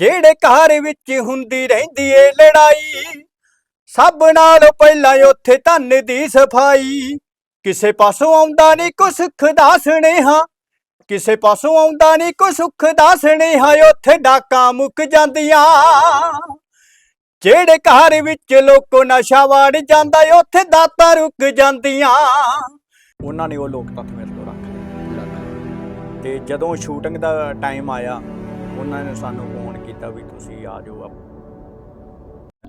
ਜਿਹੜੇ ਘਰ ਵਿੱਚ ਹੁੰਦੀ ਰਹਿੰਦੀ ਏ ਲੜਾਈ ਸਭ ਨਾਲੋਂ ਪਹਿਲਾਂ ਉੱਥੇ ਧਨ ਦੀ ਸਫ਼ਾਈ। ਕਿਸੇ ਪਾਸੋਂ ਆਉਂਦਾ ਨਹੀਂ ਕੋ ਸੁੱਖ ਦਾ ਸੁਨੇਹਾ ਕਿਸੇ ਪਾਸੋਂ ਆਉਂਦਾ ਨਹੀਂ ਕੋ ਸੁੱਖ ਦਾ ਸੁਨੇਹਾ ਉੱਥੇ ਡਾਕਾਂ ਮੁੱਕ ਜਾਂਦੀਆਂ। ਜਿਹੜੇ ਘਰ ਵਿੱਚ ਲੋਕੋ ਨਸ਼ਾ ਵੜ ਜਾਂਦਾ ਏ, ਉੱਥੇ ਦਾਤਾਂ ਰੁਕ ਜਾਂਦੀਆਂ। ਉਹਨਾਂ ਨੇ ਉਹ ਲੋਕ ਤੱਕ ਮੇਰੇ ਤੋਂ ਰੱਖ ਲਏ। ਤੇ ਜਦੋਂ ਸ਼ੂਟਿੰਗ ਦਾ ਟਾਈਮ ਆਇਆ ਉਹਨਾਂ ਨੇ ਸਾਨੂੰ ਤੁਸੀਂ ਆ ਜਾਓ ਆਪ।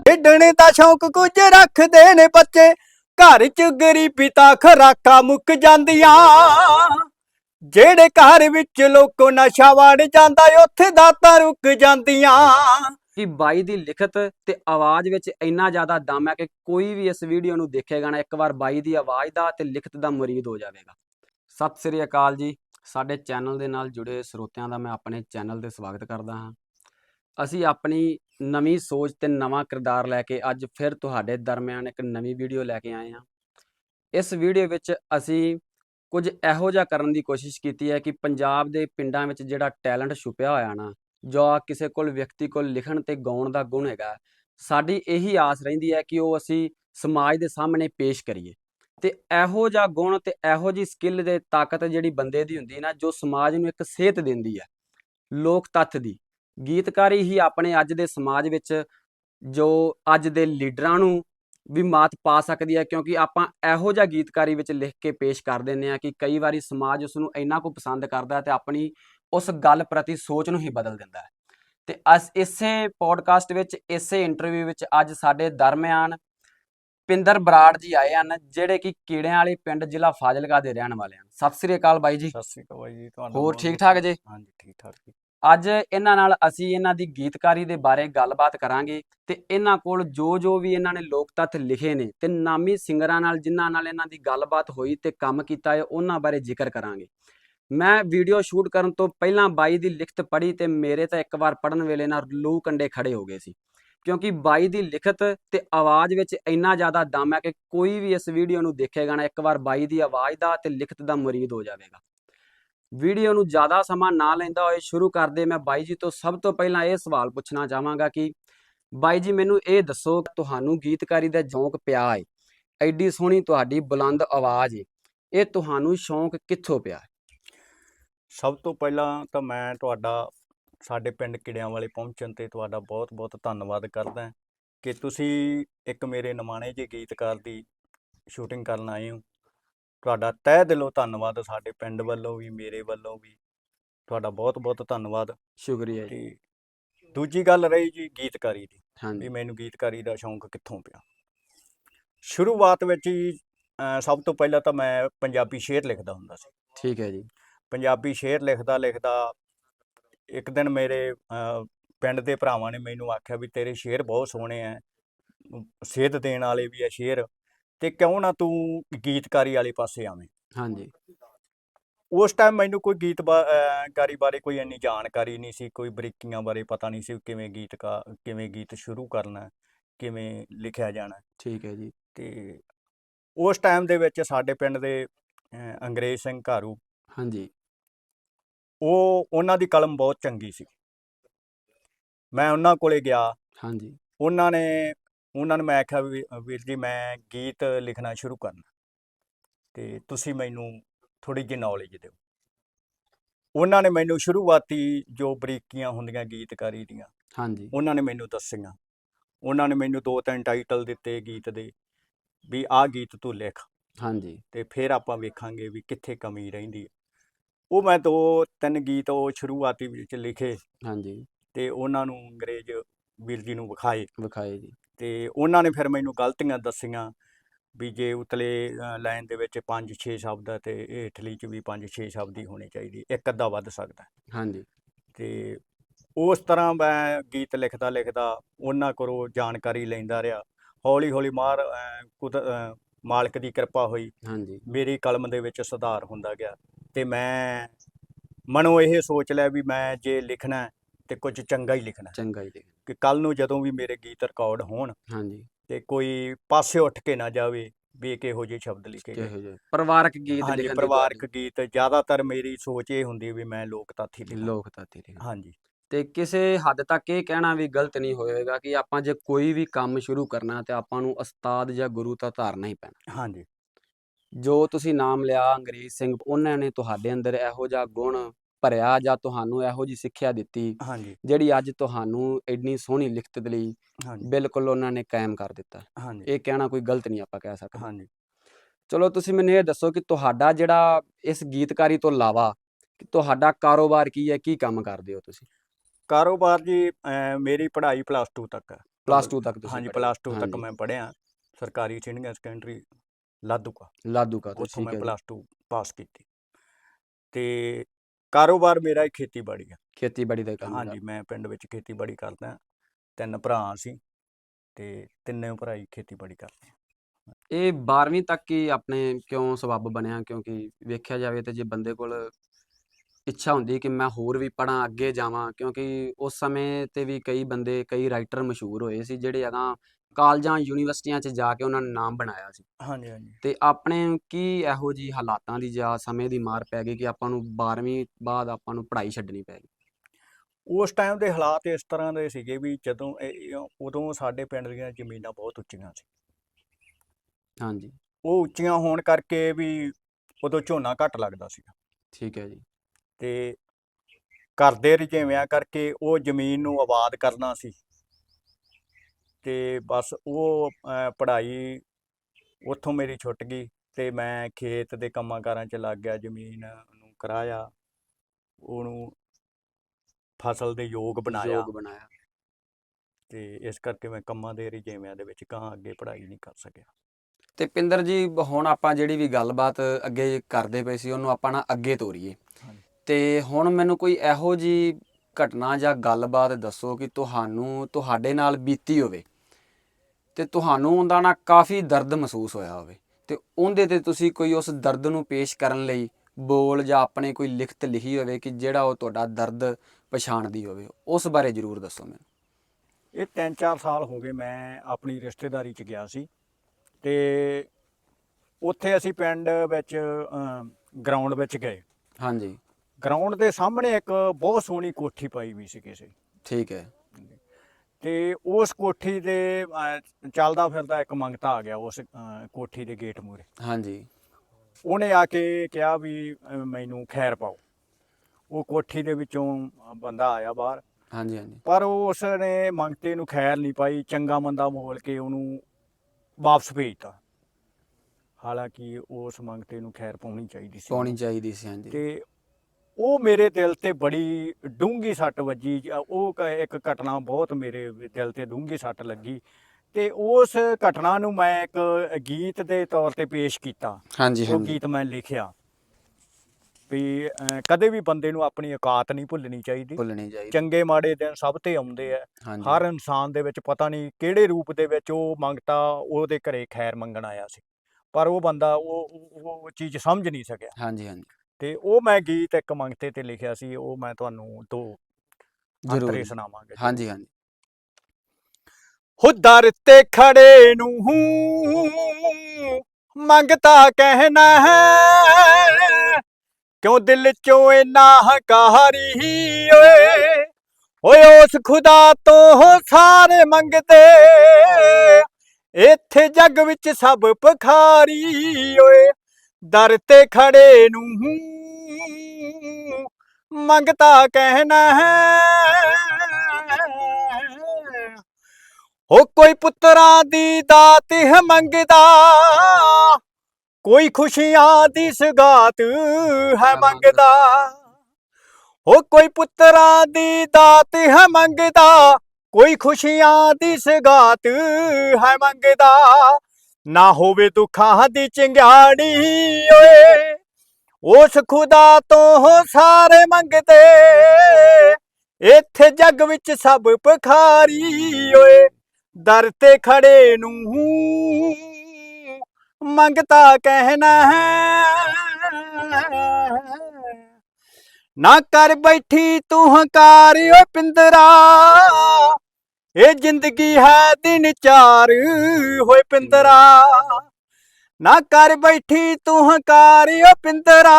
ਖੇਡਣ ਦਾ ਸ਼ੌਂਕ ਕੁਝ ਰੱਖਦੇ ਨੇ ਬੱਚੇ। ਘਰ ਚ ਗਰੀਬੀ ਤਾਂ ਖਰਾਕਾਂ ਮੁੱਕ ਜਾਂਦੀਆਂ। ਜਿਹੜੇ ਘਰ ਵਿੱਚ ਲੋਕੋ ਨਸ਼ਾ ਵੜ ਜਾਂਦਾ ਉੱਥੇ ਦਾਤਾਂ ਰੁਕ ਜਾਂਦੀਆਂ। ਕਿ ਬਾਈ ਦੀ ਲਿਖਤ ਤੇ ਆਵਾਜ਼ ਵਿੱਚ ਇੰਨਾ ਜ਼ਿਆਦਾ ਦਮ ਹੈ ਕਿ ਕੋਈ ਵੀ ਇਸ ਵੀਡੀਓ ਨੂੰ ਦੇਖੇਗਾ ਨਾ ਇੱਕ ਵਾਰ ਬਾਈ ਦੀ ਆਵਾਜ਼ ਦਾ ਤੇ ਲਿਖਤ ਦਾ ਮੁਰੀਦ ਹੋ ਜਾਵੇਗਾ। ਸਤਿ ਸ੍ਰੀ ਅਕਾਲ ਜੀ। ਸਾਡੇ ਚੈਨਲ ਦੇ ਨਾਲ ਜੁੜੇ ਸਰੋਤਿਆਂ ਦਾ ਮੈਂ ਆਪਣੇ ਚੈਨਲ ਤੇ ਸਵਾਗਤ ਕਰਦਾ ਹਾਂ। ਅਸੀਂ ਆਪਣੀ ਨਵੀਂ ਸੋਚ ਤੇ ਨਵਾਂ ਕਿਰਦਾਰ ਲੈ ਕੇ ਅੱਜ ਫਿਰ ਤੁਹਾਡੇ ਦਰਮਿਆਨ ਇੱਕ ਨਵੀਂ ਵੀਡੀਓ ਲੈ ਕੇ ਆਏ ਹਾਂ। ਇਸ ਵੀਡੀਓ ਵਿੱਚ ਅਸੀਂ ਕੁਝ ਇਹੋ ਜਿਹਾ ਕਰਨ ਦੀ ਕੋਸ਼ਿਸ਼ ਕੀਤੀ ਹੈ ਕਿ ਪੰਜਾਬ ਦੇ ਪਿੰਡਾਂ ਵਿੱਚ ਜਿਹੜਾ ਟੈਲੈਂਟ ਛੁਪਿਆ ਹੋਇਆ ਨਾ, ਜੋ ਕਿਸੇ ਕੋਲ ਵਿਅਕਤੀ ਕੋਲ ਲਿਖਣ ਤੇ ਗਾਉਣ ਦਾ ਗੁਣ ਹੈਗਾ, ਸਾਡੀ ਇਹੀ ਆਸ ਰਹਿੰਦੀ ਹੈ ਕਿ ਉਹ ਅਸੀਂ ਸਮਾਜ ਦੇ ਸਾਹਮਣੇ ਪੇਸ਼ ਕਰੀਏ। ਤੇ ਇਹੋ ਜਿਹਾ ਗੁਣ ਤੇ ਇਹੋ ਜੀ ਸਕਿੱਲ ਦੇ ਤਾਕਤ ਜਿਹੜੀ ਬੰਦੇ ਦੀ ਹੁੰਦੀ ਨਾ, ਜੋ ਸਮਾਜ ਨੂੰ ਇੱਕ ਸੇਧ ਦਿੰਦੀ ਹੈ, ਲੋਕ ਤੱਥ ਦੀ। ਗੀਤਕਾਰੀ ਹੀ ਆਪਣੇ ਅੱਜ ਦੇ ਸਮਾਜ ਵਿੱਚ ਜੋ ਅੱਜ ਦੇ ਲੀਡਰਾਂ ਨੂੰ ਵੀ ਮਾਤ ਪਾ ਸਕਦੀ ਹੈ ਕਿਉਂਕਿ ਆਪਾਂ ਇਹੋ ਜਿਹਾ ਗੀਤਕਾਰੀ ਵਿੱਚ ਲਿਖ ਕੇ ਪੇਸ਼ ਕਰ ਦਿੰਦੇ ਆ ਕਿ ਕਈ ਵਾਰੀ ਸਮਾਜ ਉਸ ਨੂੰ ਇੰਨਾ ਕੁ ਪਸੰਦ ਕਰਦਾ ਹੈ ਤੇ ਆਪਣੀ ਉਸ ਗੱਲ ਪ੍ਰਤੀ ਸੋਚ ਨੂੰ ਹੀ ਬਦਲ ਦਿੰਦਾ ਹੈ। ਤੇ ਅਸ ਇਸੇ ਪੋਡਕਾਸਟ ਵਿੱਚ ਇਸੇ ਇੰਟਰਵਿਊ ਵਿੱਚ ਅੱਜ ਸਾਡੇ ਦਰਮਿਆਨ ਪਿੰਦਰ ਬਰਾੜ ਜੀ ਆਏ ਹਨ ਜਿਹੜੇ ਕਿ ਕੀੜਿਆਂ ਵਾਲੇ ਪਿੰਡ ਜ਼ਿਲ੍ਹਾ ਫਾਜ਼ਿਲਕਾ ਦੇ ਰਹਿਣ ਵਾਲੇ ਹਨ। ਸਤਿ ਸ੍ਰੀ ਅਕਾਲ ਬਾਈ ਜੀ। ਸਤਿ ਸ੍ਰੀ ਅਕਾਲ ਬਾਈ ਜੀ ਤੁਹਾਨੂੰ ਹੋਰ ਠੀਕ ਠਾਕ ਜੀ? ਹਾਂਜੀ ਠੀਕ ਠਾਕ ਜੀ। ਅੱਜ ਇਹਨਾਂ ਨਾਲ ਅਸੀਂ ਇਹਨਾਂ ਦੀ ਗੀਤਕਾਰੀ ਦੇ ਬਾਰੇ ਗੱਲਬਾਤ ਕਰਾਂਗੇ ਤੇ ਇਹਨਾਂ ਕੋਲ ਜੋ ਜੋ ਵੀ ਇਹਨਾਂ ਨੇ ਲੋਕ ਤੱਥ ਲਿਖੇ ਨੇ ਤੇ ਨਾਮੀ ਸਿੰਗਰਾਂ ਨਾਲ ਜਿਨ੍ਹਾਂ ਨਾਲ ਇਹਨਾਂ ਦੀ ਗੱਲਬਾਤ ਹੋਈ ਤੇ ਕੰਮ ਕੀਤਾ ਹੈ, ਉਹਨਾਂ ਬਾਰੇ ਜ਼ਿਕਰ ਕਰਾਂਗੇ। ਮੈਂ ਵੀਡੀਓ ਸ਼ੂਟ ਕਰਨ ਤੋਂ ਪਹਿਲਾਂ ਬਾਈ ਦੀ ਲਿਖਤ ਪੜ੍ਹੀ ਤੇ ਮੇਰੇ ਤਾਂ ਇੱਕ ਵਾਰ ਪੜਨ ਵੇਲੇ ਨਾ ਲੂ ਕੰਡੇ ਖੜੇ ਹੋ ਗਏ ਸੀ। ਕਿਉਂਕਿ ਬਾਈ ਦੀ ਲਿਖਤ ਤੇ ਆਵਾਜ਼ ਵਿੱਚ ਇੰਨਾ ਜ਼ਿਆਦਾ ਦਮ ਹੈ ਕਿ ਕੋਈ ਵੀ ਇਸ ਵੀਡੀਓ ਨੂੰ ਦੇਖੇਗਾ ਨਾ, ਇੱਕ ਵਾਰ ਬਾਈ ਦੀ ਆਵਾਜ਼ ਦਾ ਤੇ ਲਿਖਤ ਦਾ ਮੁਰੀਦ ਹੋ ਜਾਵੇਗਾ। ਵੀਡੀਓ ਨੂੰ ਜ਼ਿਆਦਾ ਸਮਾਂ ਨਾ ਲੈਂਦਾ ਹੋਏ ਸ਼ੁਰੂ ਕਰਦੇ ਮੈਂ ਬਾਈ ਜੀ ਤੋਂ ਸਭ ਤੋਂ ਪਹਿਲਾਂ ਇਹ ਸਵਾਲ ਪੁੱਛਣਾ ਚਾਹਾਂਗਾ ਕਿ ਬਾਈ ਜੀ ਮੈਨੂੰ ਇਹ ਦੱਸੋ ਤੁਹਾਨੂੰ ਗੀਤਕਾਰੀ ਦਾ ਸ਼ੌਂਕ ਪਿਆ ਹੈ ਐਡੀ ਸੋਹਣੀ ਤੁਹਾਡੀ ਬੁਲੰਦ ਆਵਾਜ਼ ਏ, ਇਹ ਤੁਹਾਨੂੰ ਸ਼ੌਂਕ ਕਿੱਥੋਂ ਪਿਆ ਸਭ ਤੋਂ ਪਹਿਲਾਂ ਤਾਂ ਮੈਂ ਤੁਹਾਡਾ, ਸਾਡੇ ਪਿੰਡ ਕਿੜਿਆਂ ਵਾਲੇ ਪਹੁੰਚਣ ਤੇ ਤੁਹਾਡਾ ਬਹੁਤ-ਬਹੁਤ ਧੰਨਵਾਦ ਕਰਦਾ। ਕਿ ਤੁਸੀਂ ਇੱਕ ਮੇਰੇ ਨਿਮਾਣੇ ਜਿਹੇ ਗੀਤਕਾਰ ਦੀ ਸ਼ੂਟਿੰਗ ਕਰਨ ਆਏ ਹੋ। ਤੁਹਾਡਾ ਤਹਿ ਦਿਲੋਂ ਧੰਨਵਾਦ ਸਾਡੇ ਪਿੰਡ ਵੱਲੋਂ ਵੀ ਮੇਰੇ ਵੱਲੋਂ ਵੀ। ਤੁਹਾਡਾ ਬਹੁਤ-ਬਹੁਤ ਧੰਨਵਾਦ। ਸ਼ੁਕਰੀਆ ਜੀ। ਤੇ ਦੂਜੀ ਗੱਲ ਰਹੀ ਜੀ ਗੀਤਕਾਰੀ ਦੀ ਵੀ ਹਾਂਜੀ। ਮੈਨੂੰ ਗੀਤਕਾਰੀ ਦਾ ਸ਼ੌਂਕ ਕਿੱਥੋਂ ਪਿਆ? ਸ਼ੁਰੂਆਤ ਵਿੱਚ ਹੀ ਅਹ, ਸਭ ਤੋਂ ਪਹਿਲਾਂ ਤਾਂ ਮੈਂ ਪੰਜਾਬੀ ਸ਼ੇਰ ਲਿਖਦਾ ਹੁੰਦਾ ਸੀ। ਠੀਕ ਹੈ ਜੀ। ਪੰਜਾਬੀ ਸ਼ੇਰ ਲਿਖਦਾ ਲਿਖਦਾ ਇੱਕ ਦਿਨ ਮੇਰੇ ਅਹ, ਪਿੰਡ ਦੇ ਭਰਾਵਾਂ ਨੇ ਮੈਨੂੰ ਆਖਿਆ ਵੀ ਤੇਰੇ ਸ਼ੇਰ ਬਹੁਤ ਸੋਹਣੇ ਆ ਸੇਧ ਦੇਣ ਵਾਲੇ ਵੀ ਆ ਸ਼ੇਰ। ਤੇ ਕਿਉਂ ਨਾ ਤੂੰ ਗੀਤਕਾਰੀ ਵਾਲੇ ਪਾਸੇ ਆਵੇਂ? ਹਾਂਜੀ। ਉਸ ਟਾਈਮ ਮੈਨੂੰ ਕੋਈ ਗੀਤ ਕਾਰੀ ਬਾਰੇ ਕੋਈ ਇੰਨੀ ਜਾਣਕਾਰੀ ਨਹੀਂ ਸੀ ਕੋਈ ਬਰੀਕੀਆਂ ਬਾਰੇ ਪਤਾ ਨਹੀਂ ਸੀ ਕਿਵੇਂ ਗੀਤ ਕਾ ਕਿਵੇਂ ਗੀਤ ਸ਼ੁਰੂ ਕਰਨਾ ਕਿਵੇਂ ਲਿਖਿਆ ਜਾਣਾ। ਠੀਕ ਹੈ ਜੀ। ਤੇ ਉਸ ਟਾਈਮ ਦੇ ਵਿੱਚ ਸਾਡੇ ਪਿੰਡ ਦੇ ਅੰਗਰੇਜ਼ ਸਿੰਘ ਘਾਰੂ ਹਾਂਜੀ। ਉਹ ਉਹਨਾਂ ਦੀ ਕਲਮ ਬਹੁਤ ਚੰਗੀ ਸੀ। ਮੈਂ ਉਹਨਾਂ ਕੋਲੇ ਗਿਆ। ਹਾਂਜੀ। ਉਹਨਾਂ ਨੇ ਉਹਨਾਂ ਨੂੰ ਮੈਂ ਆਖਿਆ ਵੀ ਵੀਰ ਜੀ ਮੈਂ ਗੀਤ ਲਿਖਣਾ ਸ਼ੁਰੂ ਕਰਨਾ। ਤੇ ਤੁਸੀਂ ਮੈਨੂੰ ਥੋੜੀ ਜਿਹੀ ਨੌਲੇਜ ਦਿਓ। ਉਹਨਾਂ ਨੇ ਮੈਨੂੰ ਸ਼ੁਰੂਆਤੀ ਜੋ ਬਰੀਕੀਆਂ ਹੁੰਦੀਆਂ ਗੀਤਕਾਰੀ ਦੀਆਂ ਹਾਂਜੀ। ਉਹਨਾਂ ਨੇ ਮੈਨੂੰ ਦੱਸੀਆਂ। ਉਹਨਾਂ ਨੇ ਮੈਨੂੰ ਦੋ ਤਿੰਨ ਟਾਈਟਲ ਦਿੱਤੇ ਗੀਤ ਦੇ ਵੀ ਆਹ ਗੀਤ ਤੂੰ ਲਿਖ। ਹਾਂਜੀ। ਤੇ ਫਿਰ ਆਪਾਂ ਵੇਖਾਂਗੇ ਵੀ ਕਿੱਥੇ ਕਮੀ ਰਹਿੰਦੀ ਹੈ ਉਹ ਮੈਂ ਦੋ ਤਿੰਨ ਗੀਤ ਉਹ ਸ਼ੁਰੂਆਤੀ ਵਿੱਚ ਲਿਖੇ ਹਾਂਜੀ। ਤੇ ਉਹਨਾਂ ਨੂੰ ਅੰਗਰੇਜ਼ ਵੀਰ ਜੀ ਨੂੰ ਵਿਖਾਏ। ਵਿਖਾਏ ਜੀ। ਤੇ ਉਹਨਾਂ ਨੇ ਫਿਰ ਮੈਨੂੰ ਗਲਤੀਆਂ ਦੱਸੀਆਂ ਵੀ ਜੇ ਉਤਲੇ ਲਾਈਨ ਦੇ ਵਿੱਚ 5-6 ਸ਼ਬਦ ਆ ਤੇ ਹੇਠਲੀ ਚ ਵੀ 5-6 ਸ਼ਬਦ ਹੀ ਹੋਣੇ ਚਾਹੀਦੇ ਇੱਕ ਅੱਧਾ ਵੱਧ ਸਕਦਾ। ਹੈ। ਹਾਂਜੀ। ਤੇ ਉਸ ਤਰ੍ਹਾਂ ਮੈਂ ਗੀਤ ਲਿਖਦਾ ਲਿਖਦਾ ਉਹਨਾਂ ਕੋਲੋਂ ਜਾਣਕਾਰੀ ਲੈਂਦਾ ਰਿਹਾ। ਹੌਲੀ ਹੌਲੀ ਮਾਰ ਮਾਲਕ ਦੀ ਕਿਰਪਾ ਹੋਈ। ਹਾਂਜੀ। ਮੇਰੀ ਕਲਮ ਦੇ ਵਿੱਚ ਸੁਧਾਰ ਹੁੰਦਾ ਗਿਆ ਤੇ ਮੈਂ ਮਨੋਂ ਇਹ ਸੋਚ ਲਿਆ ਵੀ ਮੈਂ ਜੇ ਲਿਖਣਾ ਹੈ ਤੇ ਕੁਝ ਚੰਗਾ ਹੀ ਲਿਖਣਾ। ਹੈ ਚੰਗਾ ਜੀ ਕਿ ਕੱਲ ਨੂੰ ਜਦੋਂ ਵੀ ਮੇਰੇ ਗੀਤ ਰਿਕਾਰਡ ਹੋਣ ਹਾਂਜੀ। ਤੇ ਕੋਈ ਪਾਸੇ ਉੱਠ ਕੇ ਨਾ ਜਾਵੇ ਵੀ ਇਹ ਕਿਹੋ ਜਿਹੇ ਸ਼ਬਦ ਲਿਖੇ ਗਏ। ਪਰਿਵਾਰਕ ਗੀਤ ਹਾਂਜੀ ਲਿਖਣ ਪਰਿਵਾਰਕ ਗੀਤ ਜ਼ਿਆਦਾਤਰ ਮੇਰੀ ਸੋਚ ਇਹ ਹੁੰਦੀ ਵੀ ਮੈਂ ਲੋਕ ਤੱਥ ਹੀ ਲਿਖਾਂ। ਲੋਕ ਤਾਤੀ ਲਿਖਣ ਹਾਂਜੀ। ਤੇ ਕਿਸੇ ਹੱਦ ਤੱਕ ਇਹ ਕਹਿਣਾ ਵੀ ਗਲਤ ਨਹੀਂ ਹੋਏਗਾ ਕਿ ਆਪਾਂ ਜੇ ਕੋਈ ਵੀ ਕੰਮ ਸ਼ੁਰੂ ਕਰਨਾ ਤੇ ਆਪਾਂ ਨੂੰ ਉਸਤਾਦ ਜਾਂ ਗੁਰੂ ਤਾਂ ਧਾਰਨਾ ਹੀ ਪੈਣਾ। ਹਾਂਜੀ। ਜੋ ਤੁਸੀਂ ਨਾਮ ਲਿਆ ਅੰਗਰੇਜ਼ ਸਿੰਘ ਉਹਨਾਂ ਨੇ ਤੁਹਾਡੇ ਅੰਦਰ ਇਹੋ ਜਿਹਾ ਗੁਣ ਭਰਿਆ ਜਾਂ ਤੁਹਾਨੂੰ ਇਹੋ ਜੀ ਸਿੱਖਿਆ ਦਿੱਤੀ ਹਾਂਜੀ। ਜਿਹੜੀ ਅੱਜ ਤੁਹਾਨੂੰ ਇੰਨੀ ਸੋਹਣੀ ਲਿਖਤ ਦੇ ਲਈ ਹਾਂਜੀ। ਬਿਲਕੁਲ ਉਹਨਾਂ ਨੇ ਕਾਇਮ ਕਰ ਦਿੱਤਾ। ਹਾਂਜੀ। ਇਹ ਕਹਿਣਾ ਕੋਈ ਗਲਤ ਨਹੀਂ ਆਪਾਂ ਕਹਿ ਸਕਦੇ। ਹਾਂਜੀ। ਚਲੋ ਤੁਸੀਂ ਮੈਨੂੰ ਇਹ ਦੱਸੋ ਕਿ ਤੁਹਾਡਾ ਜਿਹੜਾ ਇਸ ਗੀਤਕਾਰੀ ਤੋਂ ਇਲਾਵਾ ਤੁਹਾਡਾ ਕਾਰੋਬਾਰ ਕੀ ਹੈ ਕੀ ਕੰਮ ਕਰਦੇ ਹੋ ਤੁਸੀਂ? ਕਾਰੋਬਾਰ ਜੀ ਮੇਰੀ ਪੜ੍ਹਾਈ ਪਲੱਸ 2 ਤੱਕ ਹੈ। ਪਲੱਸ 2 ਤੱਕ ਤੁਸੀਂ ਹਾਂਜੀ। ਪਲੱਸ 2 ਤੱਕ। ਮੈਂ ਪੜ੍ਹਿਆ। ਸਰਕਾਰੀ ਸੀਨੀਅਰ ਸੈਕੰਡਰੀ ਲਾਧੂਕਾ ਲਾਧੂਕਾ ਤੋਂ ਮੈਂ। ਪਲੱਸ 2 ਪਾਸ ਕੀਤੀ। ਤੇ ਕਾਰੋਬਾਰ ਮੇਰਾ ਹੀ ਖੇਤੀਬਾੜੀ ਆ। ਖੇਤੀਬਾੜੀ ਦਾ ਕੰਮ ਹਾਂਜੀ ਮੈਂ ਪਿੰਡ ਵਿੱਚ ਖੇਤੀਬਾੜੀ ਕਰਦਾ ਤਿੰਨ ਭਰਾ ਸੀ ਤੇ ਤਿੰਨੇ ਭਰਾ ਹੀ ਖੇਤੀਬਾੜੀ ਕਰਦੇ ਆ। ਇਹ 12ਵੀਂ ਤੱਕ ਹੀ ਆਪਣੇ ਕਿਉਂ ਸਬੱਬ ਬਣਿਆ? ਕਿਉਂਕਿ ਵੇਖਿਆ ਜਾਵੇ ਤੇ ਜੇ ਬੰਦੇ ਕੋਲ ਇੱਛਾ ਹੁੰਦੀ ਕਿ ਮੈਂ ਹੋਰ ਵੀ ਪੜਾਂ ਅੱਗੇ ਜਾਵਾਂ ਕਿਉਂਕਿ ਉਸ ਸਮੇਂ ਤੇ ਵੀ ਕਈ ਬੰਦੇ ਕਈ ਰਾਈਟਰ ਮਸ਼ਹੂਰ ਹੋਏ ਸੀ ਜਿਹੜੇ ਅਗਾਂ ਕਾਲਜਾਂ ਯੂਨੀਵਰਸਿਟੀਆਂ 'ਚ ਜਾ ਕੇ ਉਹਨਾਂ ਨੇ ਨਾਮ ਬਣਾਇਆ ਸੀ। ਹਾਂਜੀ ਹਾਂਜੀ। ਤੇ ਆਪਣੇ ਕੀ ਇਹੋ ਜੀ ਹਾਲਾਤਾਂ ਦੀ ਜਾਂ ਸਮੇਂ ਦੀ ਮਾਰ ਪੈ ਗਈ ਕਿ ਆਪਾਂ ਨੂੰ 12ਵੀਂ ਬਾਅਦ ਆਪਾਂ ਨੂੰ ਪੜ੍ਹਾਈ ਛੱਡਣੀ ਪੈ ਗਈ? ਉਸ ਟਾਈਮ ਦੇ ਹਾਲਾਤ ਇਸ ਤਰ੍ਹਾਂ ਦੇ ਸੀਗੇ ਵੀ ਜਦੋਂ ਇਹ- ਉਦੋਂ ਸਾਡੇ ਪਿੰਡ ਦੀਆਂ ਜ਼ਮੀਨਾਂ ਬਹੁਤ ਉੱਚੀਆਂ ਸੀ। ਹਾਂਜੀ। ਉਹ ਉੱਚੀਆਂ ਹੋਣ ਕਰਕੇ ਵੀ ਉਦੋਂ ਝੋਨਾ ਘੱਟ ਲੱਗਦਾ ਸੀ। ਠੀਕ ਹੈ ਜੀ। ਤੇ ਘਰ ਦੇ ਰੁਝੇਵਿਆਂ ਕਰਕੇ ਉਹ ਜ਼ਮੀਨ ਨੂੰ ਆਬਾਦ ਕਰਨਾ ਸੀ। ਤੇ ਬਸ ਉਹ ਪੜ੍ਹਾਈ ਉੱਥੋਂ ਮੇਰੀ ਛੁੱਟ ਗਈ ਤੇ ਮੈਂ ਖੇਤ ਦੇ ਕੰਮਾਂ ਕਾਰਾਂ 'ਚ ਲੱਗ ਗਿਆ ਜ਼ਮੀਨ ਨੂੰ ਕਰਾਇਆ ਉਹਨੂੰ ਫਸਲ ਦੇ ਯੋਗ ਬਣਾਇਆ। ਯੋਗ ਬਣਾਇਆ। ਤੇ ਇਸ ਕਰਕੇ ਮੈਂ ਕੰਮਾਂ ਦੇ ਰੁਝੇਵਿਆਂ ਦੇ ਵਿੱਚ ਕਾਂ ਅੱਗੇ ਪੜ੍ਹਾਈ ਨਹੀਂ ਕਰ ਸਕਿਆ। ਤੇ ਪਿੰਦਰ ਜੀ ਹੁਣ ਆਪਾਂ ਜਿਹੜੀ ਵੀ ਗੱਲਬਾਤ ਅੱਗੇ ਕਰਦੇ ਪਏ ਸੀ ਉਹਨੂੰ ਆਪਾਂ ਨਾ ਅੱਗੇ ਤੋਰੀਏ। ਤੇ ਹੁਣ ਮੈਨੂੰ ਕੋਈ ਇਹੋ ਜੀ ਘਟਨਾ ਜਾਂ ਗੱਲਬਾਤ ਦੱਸੋ ਕਿ ਤੁਹਾਨੂੰ ਤੁਹਾਡੇ ਨਾਲ ਬੀਤੀ ਹੋਵੇ। ਤੇ ਤੁਹਾਨੂੰ ਉਹਦਾ ਨਾ ਕਾਫੀ ਦਰਦ ਮਹਿਸੂਸ ਹੋਇਆ ਹੋਵੇ। ਤੇ ਉਹਦੇ ਤੇ ਤੁਸੀਂ ਕੋਈ ਉਸ ਦਰਦ ਨੂੰ ਪੇਸ਼ ਕਰਨ ਲਈ ਬੋਲ ਜਾਂ ਆਪਣੇ ਕੋਈ ਲਿਖਤ ਲਿਖੀ ਹੋਵੇ ਕਿ ਜਿਹੜਾ ਉਹ ਤੁਹਾਡਾ ਦਰਦ ਪਛਾਣਦੀ ਹੋਵੇ ਉਸ ਬਾਰੇ ਜਰੂਰ ਦੱਸੋ ਮੈਨੂੰ। ਇਹ 3-4 ਸਾਲ ਹੋ ਗਏ ਮੈਂ ਆਪਣੀ ਰਿਸ਼ਤੇਦਾਰੀ 'ਚ ਗਿਆ ਸੀ। ਤੇ ਉੱਥੇ ਅਸੀਂ ਪਿੰਡ ਵਿੱਚ ਗਰਾਊਂਡ ਵਿੱਚ ਗਏ। ਹਾਂਜੀ। ਗਰਾਊਂਡ ਦੇ ਸਾਹਮਣੇ ਇੱਕ ਬਹੁਤ ਸੋਹਣੀ ਕੋਠੀ ਪਾਈ ਵੀ ਸੀ ਕਿਸੇ। ਠੀਕ ਹੈ। ਤੇ ਉਸ ਕੋਠੀ ਦੇ ਅਹ, ਚੱਲਦਾ ਫਿਰਦਾ ਇੱਕ ਮੰਗਤਾ ਆ ਗਿਆ ਉਸ ਅਹ, ਕੋਠੀ ਦੇ ਗੇਟ ਮੂਹਰੇ। ਹਾਂਜੀ। ਉਹਨੇ ਆ ਕੇ ਕਿਹਾ ਵੀ ਅਹ, ਮੈਨੂੰ ਖੈਰ ਪਾਓ। ਉਹ ਕੋਠੀ ਦੇ ਵਿੱਚੋਂ ਬੰਦਾ ਆਇਆ ਬਾਹਰ। ਹਾਂਜੀ ਹਾਂਜੀ। ਪਰ ਉਸ ਨੇ ਮੰਗਤੇ ਨੂੰ ਖੈਰ ਨਹੀਂ ਪਾਈ ਚੰਗਾ ਮੰਦਾ ਮੋਲ ਕੇ ਉਹਨੂੰ ਵਾਪਸ ਭੇਜਤਾ। ਹਾਲਾਂਕਿ ਉਸ ਮੰਗਤੇ ਨੂੰ ਖੈਰ ਪਾਉਣੀ ਚਾਹੀਦੀ ਸੀ। ਪਾਉਣੀ ਚਾਹੀਦੀ ਸੀ ਹਾਂਜੀ। ਤੇ ਉਹ ਮੇਰੇ ਦਿਲ ਤੇ ਬੜੀ ਡੂੰਗੀ ਸੱਟ ਵੱਜੀ। ਉਹ ਕ- ਇੱਕ ਘਟਨਾ ਬਹੁਤ ਮੇਰੇ ਦਿਲ ਤੇ ਡੂੰਗੀ ਸੱਟ ਲੱਗੀ ਤੇ ਉਸ ਘਟਨਾ ਨੂੰ ਮੈਂ ਇੱਕ ਗੀਤ ਦੇ ਤੌਰ ਤੇ ਪੇਸ਼ ਕੀਤਾ। ਹਾਂਜੀ ਉਹ ਹਾਂਜੀ। ਗੀਤ ਮੈਂ ਲਿਖਿਆ। ਵੀ ਅਹ, ਕਦੇ ਵੀ ਬੰਦੇ ਨੂੰ ਆਪਣੀ ਔਕਾਤ ਨਹੀਂ ਭੁੱਲਣੀ ਚਾਹੀਦੀ। ਭੁੱਲਣੀ ਚਾਹੀਦੀ। ਚੰਗੇ ਮਾੜੇ ਦਿਨ ਸਭ ਤੇ ਆਉਂਦੇ ਆ। ਹਾਂਜੀ। ਹਰ ਇਨਸਾਨ ਦੇ ਵਿੱਚ ਪਤਾ ਨਹੀਂ ਕਿਹੜੇ ਰੂਪ ਦੇ ਵਿੱਚ ਉਹ ਮੰਗਤਾ ਉਹਦੇ ਘਰੇ ਖੈਰ ਮੰਗਣ ਆਇਆ ਸੀ। ਪਰ ਉਹ ਬੰਦਾ ਉਹ ਉਹ- ਉਹ ਚੀਜ਼ ਸਮਝ ਨਹੀਂ ਸਕਿਆ। ਹਾਂਜੀ ਹਾਂਜੀ। ਤੇ ਉਹ ਮੈਂ ਗੀਤ ਇੱਕ ਮੰਗਤੇ ਤੇ ਲਿਖਿਆ ਸੀ ਉਹ ਮੈਂ ਤੁਹਾਨੂੰ ਦੋ ਜ਼ਰੂਰ। ਸੁਣਾਵਾਂਗੇ ਹਾਂਜੀ ਹਾਂਜੀ। ਹੋ ਦਰ ਤੇ ਖੜੇ ਨੂੰ ਹੂੰ ਮੰਗਤਾ ਕਹਿਣਾ ਹੈ ਕਿਉਂ ਦਿਲ ਚੋਂ ਇਨਾ ਹਕਾਰੀ ਓਏ? ਓਏ ਉਸ ਖੁਦਾ ਤੋਂ ਸਾਰੇ ਮੰਗਦੇ ਇੱਥੇ ਜੱਗ ਵਿੱਚ ਸਭ ਭਖਾਰੀ ਓਏ। ਦਰ ਤੇ ਖੜੇ ਨੂੰ ਮੰਗਤਾ ਕਹਿਣਾ ਹੈ। ਹੋ ਕੋਈ ਪੁੱਤਰਾਂ ਦੀ ਦਾਤ ਹੈ ਮੰਗਦਾ ਕੋਈ ਖੁਸ਼ੀਆਂ ਦੀ ਸਗਾਤ ਹੈ ਮੰਗਦਾ। ਹੋ ਕੋਈ ਪੁੱਤਰਾਂ ਦੀ ਦਾਤ ਹੈ ਮੰਗਦਾ ਕੋਈ ਖੁਸ਼ੀਆਂ ਦੀ ਸਗਾਤ ਹੈ ਮੰਗਦਾ। ਨਾ ਹੋਵੇ ਦੁੱਖਾਂ ਦੀ ਚੰਗਿਆੜੀ, ਓਏ। ਉਸ ਖੁਦਾ ਤੋਂ ਸਾਰੇ ਮੰਗਦੇ। ਇੱਥੇ ਜੱਗ ਵਿੱਚ ਸਭ ਭਖਾਰੀ, ਓਏ। ਦਰ ਤੇ ਖੜੇ ਨੂੰ ਮੰਗਤਾ ਕਹਿਣਾ ਹੈ। ਨਾ ਕਰ ਬੈਠੀ ਤੂੰ ਹੰਕਾਰ, ਓਏ ਪਿੰਦਰਾ। ਇਹ ਜ਼ਿੰਦਗੀ ਹੈ ਦਿਨ ਚਾਰ, ਹੋਏ ਪਿੰਦਰਾ। ਨਾ ਕਰ ਬੈਠੀ ਤੂੰ ਹੰਕਾਰ ਓ ਪਿੰਦਰਾ।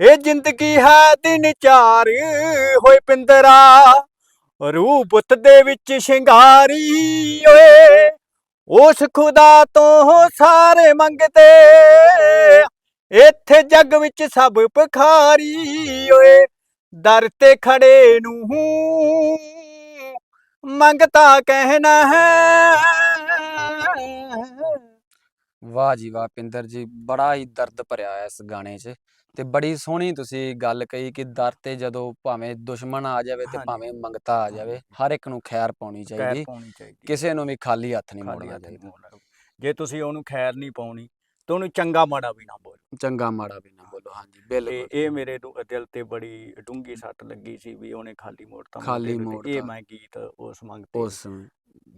ਇਹ ਜ਼ਿੰਦਗੀ ਹੈ ਦਿਨ ਚਾਰ, ਹੋਏ ਪਿੰਦਰਾ। ਰੂਪ ਦੇ ਵਿੱਚ ਸ਼ਿੰਗਾਰੀ ਓਏ, ਉਸ ਖੁਦਾ ਤੋਂ ਸਾਰੇ ਮੰਗਦੇ। ਇੱਥੇ ਜੱਗ ਵਿੱਚ ਸਭ ਭਖਾਰੀ ਓਏ, ਦਰ ਤੇ ਖੜੇ ਨੂੰ ਮੰਗਤਾ ਕਹਿਣਾ ਹੈ ਵਾਹ ਜੀ ਵਾਹ ਪਿੰਦਰ ਜੀ ਬੜਾ ਹੀ ਦਰਦ ਭਰਿਆ ਹੈ ਇਸ ਗਾਣੇ 'ਚ ਤੇ ਬੜੀ ਸੋਹਣੀ ਤੁਸੀਂ ਗੱਲ ਕਹੀ ਕਿ ਦਰ ਤੇ ਜਦੋਂ ਭਾਵੇਂ ਦੁਸ਼ਮਣ ਆ ਜਾਵੇ ਤੇ ਹਾਂਜੀ। ਭਾਵੇਂ ਮੰਗਤਾ ਆ ਜਾਵੇ ਹਰ ਇੱਕ ਨੂੰ ਖੈਰ ਪਾਉਣੀ ਖੈਰ ਚਾਹੀਦੀ ਪਾਉਣੀ ਚਾਹੀਦੀ ਕਿਸੇ ਨੂੰ ਵੀ ਖਾਲੀ ਹੱਥ ਨਹੀਂ ਖਾਲੀ ਮੋੜਨਾ ਹੱਥ ਨਹੀਂ ਚਾਹੀਦਾ ਮੋੜਨਾ। ਜੇ ਤੁਸੀਂ ਉਹਨੂੰ ਖੈਰ ਨਹੀਂ ਪਾਉਣੀ ਤਾਂ ਉਹਨੂੰ ਚੰਗਾ ਮਾੜਾ ਵੀ ਨਾ ਬੋਲੋ ਚੰਗਾ ਮਾੜਾ ਵੀ ਨਾ ਬੋਲੋ ਹਾਂਜੀ ਤੇ ਬਿਲਕੁਲ ਇਹ ਮੇਰੇ ਦੁ- ਦਿਲ ਤੇ ਬੜੀ ਡੂੰਗੀ ਸੱਟ ਲੱਗੀ ਸੀ ਵੀ ਉਹਨੇ ਖਾਲੀ ਮੋੜਤਾ ਮੌਕੇ ਖਾਲੀ ਮੋੜਤਾ। ਇਹ ਮੈਂ ਗੀਤ ਉਸ ਮੰਗਤੇ ਉਸ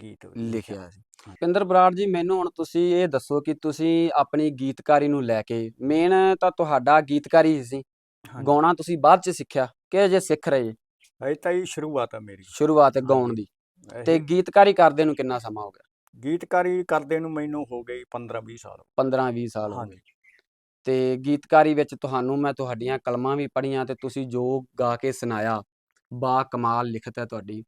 ਗੀਤ ਲਿਖਿਆ ਸੀ ਹਾਂ। ਪਿੰਦਰ ਬਰਾੜ ਜੀ ਮੈਨੂੰ ਹੁਣ ਤੁਸੀਂ ਇਹ ਦੱਸੋ ਕਿ ਤੁਸੀਂ ਆਪਣੀ ਗੀਤਕਾਰੀ ਨੂੰ ਲੈ ਕੇ ਮੇਨ ਤਾਂ ਤੁਹਾਡਾ ਗੀਤਕਾਰੀ ਹੀ ਸੀ ਹਾਂਜੀ। ਗਾਉਣਾ ਤੁਸੀਂ ਬਾਅਦ ਚ ਸਿੱਖਿਆ ਕਿ ਜੇ ਸਿੱਖ ਰਹੇ ਜੀ? ਇਹ ਤਾਂ ਹੀ ਸ਼ੁਰੂਆਤ ਆ ਮੇਰੀ ਸ਼ੁਰੂਆਤ ਹੈ ਗਾਉਣ। ਦੀ ਇਹ ਤੇ ਗੀਤਕਾਰੀ ਕਰਦੇ ਨੂੰ ਕਿੰਨਾ ਸਮਾਂ ਹੋ ਗਿਆ ਗੀਤਕਾਰੀ ਕਰਦੇ ਨੂੰ ਮੈਨੂੰ ਹੋ ਗਈ 15 20 ਸਾਲ 15 20 ਸਾਲ ਹੋ। ਗਏ। ਤੇ ਗੀਤਕਾਰੀ ਵਿੱਚ ਤੁਹਾਨੂੰ ਮੈਂ ਤੁਹਾਡੀਆਂ ਕਲਮਾਂ ਵੀ ਪੜ੍ਹੀਆਂ ਤੇ ਤੁਸੀਂ ਜੋ ਗਾ ਕੇ ਸੁਣਾਇਆ ਬਾ ਕਮਾਲ ਲਿਖਤ ਹੈ ਤੁਹਾਡੀ।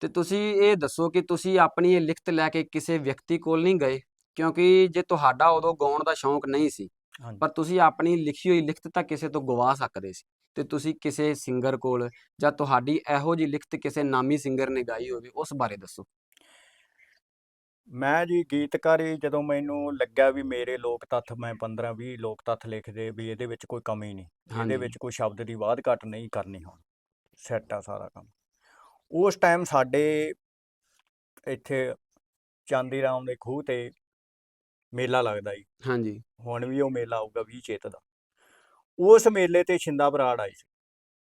ਤੇ ਤੁਸੀਂ ਇਹ ਦੱਸੋ ਕਿ ਤੁਸੀਂ ਆਪਣੀ ਇਹ ਲਿਖਤ ਲੈ ਕੇ ਕਿਸੇ ਵਿਅਕਤੀ ਕੋਲ ਨਹੀਂ ਗਏ ਕਿਉਂਕਿ ਜੇ ਤੁਹਾਡਾ ਉਦੋਂ ਗਾਉਣ ਦਾ ਸ਼ੌਂਕ ਨਹੀਂ ਸੀ। ਪਰ ਤੁਸੀਂ ਆਪਣੀ ਲਿਖੀ ਹੋਈ ਲਿਖਤ ਤਾਂ ਕਿਸੇ ਤੋਂ ਗਵਾ ਸਕਦੇ ਸੀ। ਤੇ ਤੁਸੀਂ ਕਿਸੇ ਸਿੰਗਰ ਕੋਲ ਜਾਂ ਤੁਹਾਡੀ ਇਹੋ ਜਿਹੀ ਲਿਖਤ ਕਿਸੇ ਨਾਮੀ ਸਿੰਗਰ ਨੇ ਗਾਈ ਹੋਵੇ ਉਸ ਬਾਰੇ ਦੱਸੋ। ਮੈਂ ਜੀ ਗੀਤਕਾਰੀ ਜਦੋਂ ਮੈਨੂੰ ਲੱਗਿਆ ਵੀ ਮੇਰੇ ਲੋਕ ਤੱਥ ਮੈਂ 15 20 ਲੋਕ ਤੱਥ ਲਿਖਦੇ ਵੀ ਇਹਦੇ ਵਿੱਚ ਕੋਈ ਕਮੀ ਨਹੀਂ ਇਹਦੇ ਹਾਂਜੀ। ਵਿੱਚ ਕੋਈ ਸ਼ਬਦ ਦੀ ਵਾਧ ਘਟ ਨਹੀਂ ਕਰਨੀ ਹੁਣ ਸੈੱਟ ਆ ਸਾਰਾ ਕੰਮ। ਉਸ ਟਾਈਮ ਸਾਡੇ ਇੱਥੇ ਚਾਂਦੀ ਰਾਮ ਦੇ ਖੂਹ ਤੇ ਮੇਲਾ ਲੱਗਦਾ ਜੀ। ਹਾਂਜੀ। ਹੁਣ ਵੀ ਉਹ ਮੇਲਾ ਆਊਗਾ 20 ਚੇਤ ਦਾ। ਉਸ ਮੇਲੇ ਤੇ ਛਿੰਦਾ ਬਰਾੜ ਆਈ ਸੀ।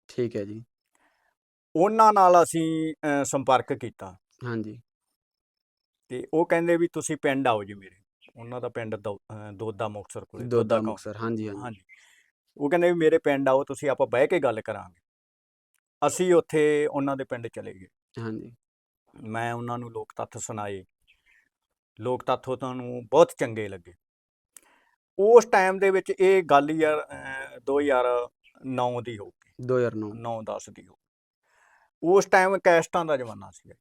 ਠੀਕ ਹੈ ਜੀ। ਉਹਨਾਂ ਨਾਲ ਅਸੀਂ ਅਹ, ਸੰਪਰਕ ਕੀਤਾ। ਹਾਂਜੀ। ਤੇ ਉਹ ਕਹਿੰਦੇ ਵੀ ਤੁਸੀਂ ਪਿੰਡ ਆਓ ਜੀ ਮੇਰੇ। ਉਹਨਾਂ ਦਾ ਪਿੰਡ ਦੋਦਾ ਮੁਕਤਸਰ ਕੋਲੇ ਦੋਦਾ ਮੁਕਸਰ ਹਾਂਜੀ ਹਾਂਜੀ। ਉਹ ਕਹਿੰਦੇ ਵੀ ਮੇਰੇ ਪਿੰਡ ਆਓ ਤੁਸੀਂ ਆਪਾਂ ਬਹਿ ਕੇ ਗੱਲ ਕਰਾਂਗੇ। ਅਸੀਂ ਉੱਥੇ ਉਹਨਾਂ ਦੇ ਪਿੰਡ ਚਲੇ ਗਏ। ਹਾਂਜੀ। ਮੈਂ ਉਹਨਾਂ ਨੂੰ ਲੋਕ ਤੱਥ ਸੁਣਾਏ। ਲੋਕ ਤੱਥ ਉਹਨਾਂ ਨੂੰ ਬਹੁਤ ਚੰਗੇ ਲੱਗੇ। ਉਸ ਟਾਈਮ ਦੇ ਵਿੱਚ ਇਹ ਗੱਲ ਯਾਰ ਅਹ, 2009 ਦੀ ਹੋਊਗੀ 2009 9 10 ਦੀ ਹੋ ਉਸ ਟਾਈਮ ਕੈਸਟਾਂ ਦਾ ਜ਼ਮਾਨਾ ਸੀ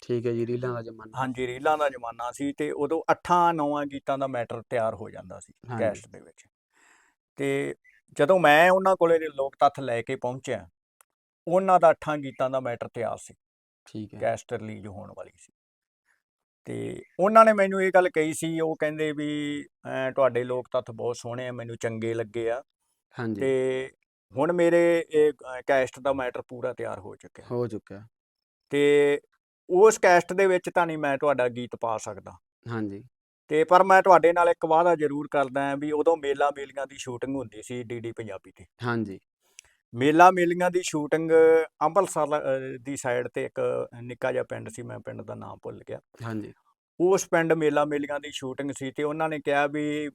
ਠੀਕ ਹੈ ਜੀ ਰੀਲਾਂ ਦਾ ਜ਼ਮਾਨਾ। ਹਾਂਜੀ ਰੀਲਾਂ ਦਾ ਜ਼ਮਾਨਾ ਸੀ ਤੇ ਉਦੋਂ 8 9 ਗੀਤਾਂ ਦਾ ਮੈਟਰ ਤਿਆਰ ਹੋ ਜਾਂਦਾ ਸੀ ਹਾਂਜੀ। ਕੈਸਟ ਦੇ ਵਿੱਚ। ਤੇ ਜਦੋਂ ਮੈਂ ਉਹਨਾਂ ਕੋਲੇ ਲੋਕ ਤੱਥ ਲੈ ਕੇ ਪਹੁੰਚਿਆ ਉਹਨਾਂ ਦਾ 8 ਗੀਤਾਂ ਦਾ ਮੈਟਰ ਤਿਆਰ ਸੀ। ਠੀਕ ਹੈ। ਕੈਸਟ ਰਿਲੀਜ਼ ਹੋਣ ਵਾਲੀ ਸੀ। ਤੇ ਉਹਨਾਂ ਨੇ ਮੈਨੂੰ ਇਹ ਗੱਲ ਕਹੀ ਸੀ ਉਹ ਕਹਿੰਦੇ ਵੀ ਅਹ, ਤੁਹਾਡੇ ਲੋਕ ਤੱਥ ਬਹੁਤ ਸੋਹਣੇ ਆ ਮੈਨੂੰ ਚੰਗੇ ਲੱਗੇ ਆ। ਹਾਂਜੀ। ਤੇ ਹੁਣ ਮੇਰੇ ਇਹ ਕੈਸਟ ਦਾ ਮੈਟਰ ਪੂਰਾ ਤਿਆਰ ਹੋ ਚੁੱਕਿਆ। ਹੋ ਚੁੱਕਾ ਤੇ ਉਸ ਕੈਸਟ ਦੇ ਵਿੱਚ ਤਾਂ ਨਹੀਂ ਮੈਂ ਤੁਹਾਡਾ ਗੀਤ ਪਾ ਸਕਦਾ। ਹਾਂਜੀ। ਤੇ ਪਰ ਮੈਂ ਤੁਹਾਡੇ ਨਾਲ ਇੱਕ ਵਾਅਦਾ ਜ਼ਰੂਰ ਕਰਦਾ ਹਾਂ ਵੀ ਉਦੋਂ ਮੇਲਾ ਮੇਲੀਆਂ ਦੀ ਸ਼ੂਟਿੰਗ ਹੁੰਦੀ ਸੀ ਡੀਡੀ ਪੰਜਾਬੀ ਤੇ। ਹਾਂਜੀ। ਮੇਲਾ ਮੇਲੀਆਂ ਦੀ ਸ਼ੂਟਿੰਗ ਅੰਮ੍ਰਿਤਸਰ ਦੀ ਸਾਈਡ ਤੇ ਇੱਕ ਨਿੱਕਾ ਜਿਹਾ ਪਿੰਡ ਸੀ ਮੈਂ ਪਿੰਡ ਦਾ ਨਾਮ ਭੁੱਲ ਗਿਆ। ਹਾਂਜੀ। ਉਸ ਪਿੰਡ ਮੇਲਾ ਮੇਲੀਆਂ ਦੀ ਸ਼ੂਟਿੰਗ ਸੀ ਤੇ ਉਹਨਾਂ ਨੇ ਕਿਹਾ ਵੀ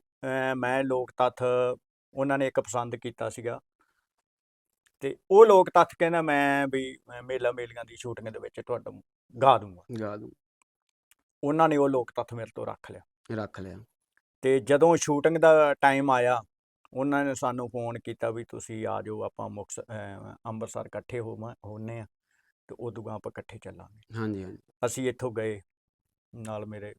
ਮੈਂ ਲੋਕ ਤੱਥ ਉਹਨਾਂ ਨੇ ਇੱਕ ਪਸੰਦ ਕੀਤਾ ਸੀਗਾ। ਤੇ ਉਹ ਲੋਕ ਤੱਥ ਕਹਿੰਦਾ ਮੈਂ ਵੀ ਅਹ, ਮੇਲਾ ਮੇਲੀਆਂ ਦੀ ਸ਼ੂਟਿੰਗ ਦੇ ਵਿੱਚ ਤੁਹਾਨੂੰ ਗਾ ਦੂੰਗਾ। ਗਾ ਦੂੰ। ਉਹਨਾਂ ਨੇ ਉਹ ਲੋਕ ਤੱਥ ਮੇਰੇ ਤੋਂ ਰੱਖ ਲਿਆ। ਰੱਖ ਲਿਆ। ਤੇ ਜਦੋਂ ਸ਼ੂਟਿੰਗ ਦਾ ਟਾਈਮ ਆਇਆ ਉਹਨਾਂ ਨੇ ਸਾਨੂੰ ਫੋਨ ਕੀਤਾ ਵੀ ਤੁਸੀਂ ਆ ਜਾਓ ਆਪਾਂ ਮੁਕਸ ਅੰਮ੍ਰਿਤਸਰ ਇਕੱਠੇ ਹੋਵਾਂ ਹੋਨੇ ਆ ਤੇ ਉਦੋਂ ਗਾ ਆਪਾਂ ਇਕੱਠੇ ਚੱਲਾਂਗੇ। ਹਾਂਜੀ ਹਾਂਜੀ। ਅਸੀਂ ਇੱਥੋਂ ਗਏ ਨਾਲ ਮੇਰੇ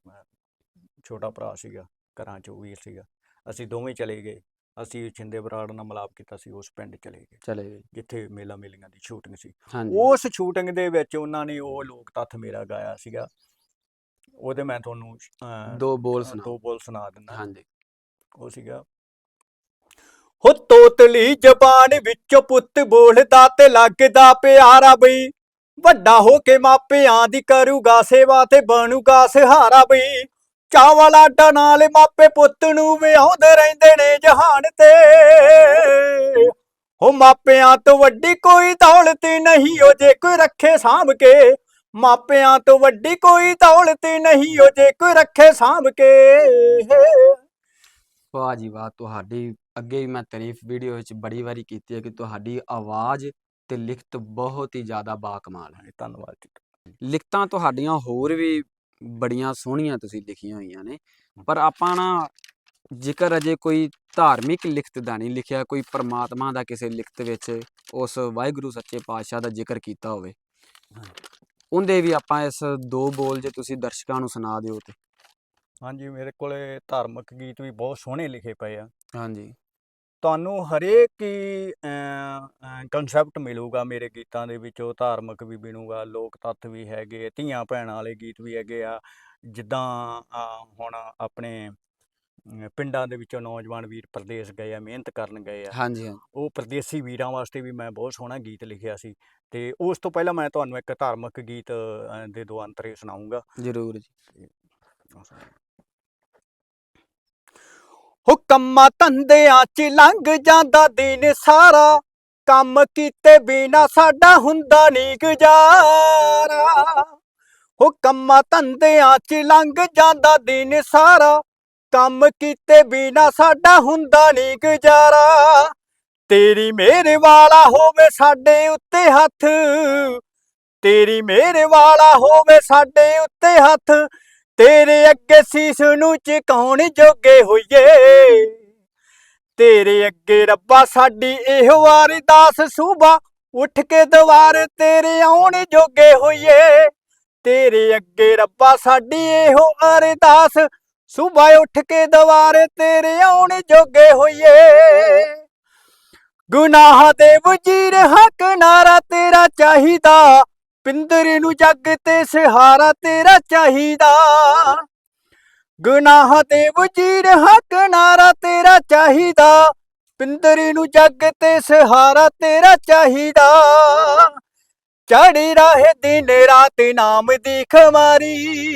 ਛੋਟਾ ਭਰਾ ਸੀਗਾ ਘਰਾਂ ਚ ਵੀਰ ਸੀਗਾ। ਅਸੀਂ ਦੋਵੇਂ ਚਲੇ ਗਏ। ਅਸੀਂ ਛਿੰਦੇ ਬਰਾੜ ਨਾਲ ਮਿਲਾਪ ਕੀਤਾ ਸੀ ਉਸ ਪਿੰਡ ਚਲੇ ਗਏ। ਚਲੇ ਗਏ। ਜਿੱਥੇ ਮੇਲਾ ਮੇਲੀਆਂ ਦੀ ਸ਼ੂਟਿੰਗ ਸੀ। ਉਸ ਸ਼ੂਟਿੰਗ ਦੇ ਵਿੱਚ ਉਹਨਾਂ ਨੇ ਉਹ ਲੋਕ ਤੱਥ ਮੇਰਾ ਗਾਇਆ ਸੀਗਾ। ਉਹਦੇ ਮੈਂ ਤੁਹਾਨੂੰ ਦੋ ਬੋਲ ਦੋ ਸੁਣਾਓ ਬੋਲ ਸੁਣਾ ਦਿੰਦਾ। ਹਾਂਜੀ। ਉਹ ਸੀਗਾ ਹੋ ਤੋਤਲੀ ਜ਼ਬਾਨ ਵਿੱਚੋਂ ਪੁੱਤ ਬੋਲਦਾ ਤੇ ਲੱਗਦਾ ਪਿਆਰਾ ਬਈ। ਵੱਡਾ ਹੋ ਕੇ ਮਾਪਿਆਂ ਦੀ ਕਰੂਗਾ ਸੇਵਾ ਤੇ ਬਣੂਗਾ ਸਹਾਰਾ ਬਈ। ਚਾਵਲ ਆਟਾ ਨਾਲ ਮਾਪੇ ਪੁੱਤ ਨੂੰ ਵਿਆਹੁੰਦੇ ਰਹਿੰਦੇ ਨੇ ਜਹਾਨ ਤੇ। ਹੋ ਮਾਪਿਆਂ ਤੋਂ ਵੱਡੀ ਕੋਈ ਦੌਲਤ ਨਹੀਂ ਉਹ ਜੇ ਕੋਈ ਰੱਖੇ ਸਾਂਭ ਕੇ। ਮਾਪਿਆਂ ਤੋਂ ਵੱਡੀ ਕੋਈ ਦੌਲਤ ਨਹੀਂ ਉਹ ਜੇ ਕੋਈ ਰੱਖੇ ਸਾਂਭ ਕੇ। ਵਾਹ ਜੀ ਵਾਹ ਤੁਹਾਡੀ ਅੱਗੇ ਵੀ ਮੈਂ ਤਾਰੀਫ ਵੀਡੀਓ ਵਿੱਚ ਬੜੀ ਵਾਰੀ ਕੀਤੀ ਹੈ ਕਿ ਤੁਹਾਡੀ ਆਵਾਜ਼ ਤੇ ਲਿਖਤ ਬਹੁਤ ਹੀ ਜ਼ਿਆਦਾ ਬਾਕਮਾਲ ਹੈ। ਧੰਨਵਾਦ ਜੀ। ਲਿਖਤਾਂ ਤੁਹਾਡੀਆਂ ਹੋਰ ਵੀ ਬੜੀਆਂ ਸੋਹਣੀਆਂ ਤੁਸੀਂ ਲਿਖੀਆਂ ਹੋਈਆਂ ਨੇ। ਪਰ ਆਪਾਂ ਨਾ ਜ਼ਿਕਰ ਅਜੇ ਕੋਈ ਧਾਰਮਿਕ ਲਿਖਤ ਦਾ ਨਹੀਂ ਲਿਖਿਆ ਕੋਈ ਪਰਮਾਤਮਾ ਦਾ ਕਿਸੇ ਲਿਖਤ ਵਿੱਚ ਉਸ ਵਾਹਿਗੁਰੂ ਸੱਚੇ ਪਾਤਸ਼ਾਹ ਦਾ ਜ਼ਿਕਰ ਕੀਤਾ ਹੋਵੇ ਉਹਦੇ ਵੀ ਆਪਾਂ ਇਸ ਦੋ ਬੋਲ ਜੇ ਤੁਸੀਂ ਦਰਸ਼ਕਾਂ ਨੂੰ ਸੁਣਾ ਦਿਓ ਤੇ। ਹਾਂਜੀ ਮੇਰੇ ਕੋਲੇ ਧਾਰਮਿਕ ਗੀਤ ਵੀ ਬਹੁਤ ਸੋਹਣੇ ਲਿਖੇ ਪਏ ਆ। ਹਾਂਜੀ। ਤੁਹਾਨੂੰ ਹਰੇਕ ਹੀ ਕਨਸੈਪਟ ਮਿਲੂਗਾ ਮੇਰੇ ਗੀਤਾਂ ਦੇ ਵਿੱਚੋਂ ਧਾਰਮਿਕ ਵੀ ਬਣੂਗਾ ਲੋਕ ਤੱਤ ਵੀ ਹੈਗੇ ਧੀਆਂ ਭੈਣਾਂ ਵਾਲੇ ਗੀਤ ਵੀ ਹੈਗੇ ਆ। ਜਿੱਦਾਂ ਹੁਣ ਆਪਣੇ ਪਿੰਡਾਂ ਦੇ ਵਿੱਚੋਂ ਨੌਜਵਾਨ ਵੀਰ ਪ੍ਰਦੇਸ਼ ਗਏ ਆ ਮਿਹਨਤ ਕਰਨ ਗਏ ਆ। ਹਾਂਜੀ ਉਹ ਪ੍ਰਦੇਸੀ ਵੀਰਾਂ ਵਾਸਤੇ ਵੀ ਮੈਂ ਬਹੁਤ ਸੋਹਣਾ ਗੀਤ ਲਿਖਿਆ ਸੀ। ਤੇ ਉਸ ਤੋਂ ਪਹਿਲਾਂ ਮੈਂ ਤੁਹਾਨੂੰ ਇੱਕ ਧਾਰਮਿਕ ਗੀਤ ਦੇ ਦੋ ਅੰਤਰੇ ਸੁਣਾਉਂਗਾ ਜ਼ਰੂਰ ਜੀ। ਹੁਕਮਾਂ ਧੰਦਿਆਂ ਚ ਲੰਘ ਜਾਂਦਾ ਦਿਨ ਸਾਰਾ। ਕੰਮ ਕੀਤੇ ਬਿਨਾ ਸਾਡਾ ਹੁੰਦਾ ਨਹੀਂ ਗੁਜ਼ਾਰਾ। ਹੁਕਮਾਂ ਧੰਦਿਆਂ ਚ ਲੰਘ ਜਾਂਦਾ ਦਿਨ ਸਾਰਾ। ਕੰਮ ਕੀਤੇ ਬਿਨਾ ਸਾਡਾ ਹੁੰਦਾ ਨਹੀਂ ਗੁਜ਼ਾਰਾ। ਤੇਰੀ ਮੇਰੇ ਵਾਲਾ ਹੋਵੇ ਸਾਡੇ ਉੱਤੇ ਹੱਥ। ਤੇਰੀ ਮੇਰੇ ਵਾਲਾ ਹੋਵੇ ਸਾਡੇ ਉੱਤੇ ਹੱਥ। ਤੇਰੇ ਅੱਗੇ ਸੀਸ ਨੂੰ ਝੁਕਾਉਣ ਜੋਗੇ ਹੋਈਏ। ਤੇਰੇ ਅੱਗੇ ਰੱਬਾ ਸਾਡੀ ਇਹੋ ਅਰਦਾਸ ਸੂਬਾ ਉੱਠ ਕੇ ਦੁਆਰ ਤੇਰੇ ਆਉਣ ਜੋਗੇ ਹੋਈਏ। ਤੇਰੇ ਅੱਗੇ ਰੱਬਾ ਸਾਡੀ ਇਹੋ ਅਰਦਾਸ ਸੂਬਾ ਉੱਠ ਕੇ ਦੁਆਰ ਤੇਰੇ ਆਉਣ ਜੋਗੇ ਹੋਈਏ। ਗੁਨਾਹ ਦੇ ਵਜੀਰ ਹੱਕ ਨਾਰਾ ਤੇਰਾ ਚਾਹੀਦਾ। ਪਿੰਦਰ ਨੂੰ ਜੱਗ ਤੇ ਸਹਾਰਾ ਤੇਰਾ ਚਾਹੀਦਾ। ਗੁਨਾਹ ਦੇ ਵਜੀਰ ਹੱਕ ਨਾਰਾ ਤੇਰਾ ਚਾਹੀਦਾ। ਪਿੰਦਰ ਨੂੰ ਜੱਗ ਤੇ ਸਹਾਰਾ ਤੇਰਾ ਚਾਹੀਦਾ। ਚੜੀ ਰਹੇ ਦਿਨ ਰਾਤ ਨਾਮ ਦੀ ਖਮਾਰੀ।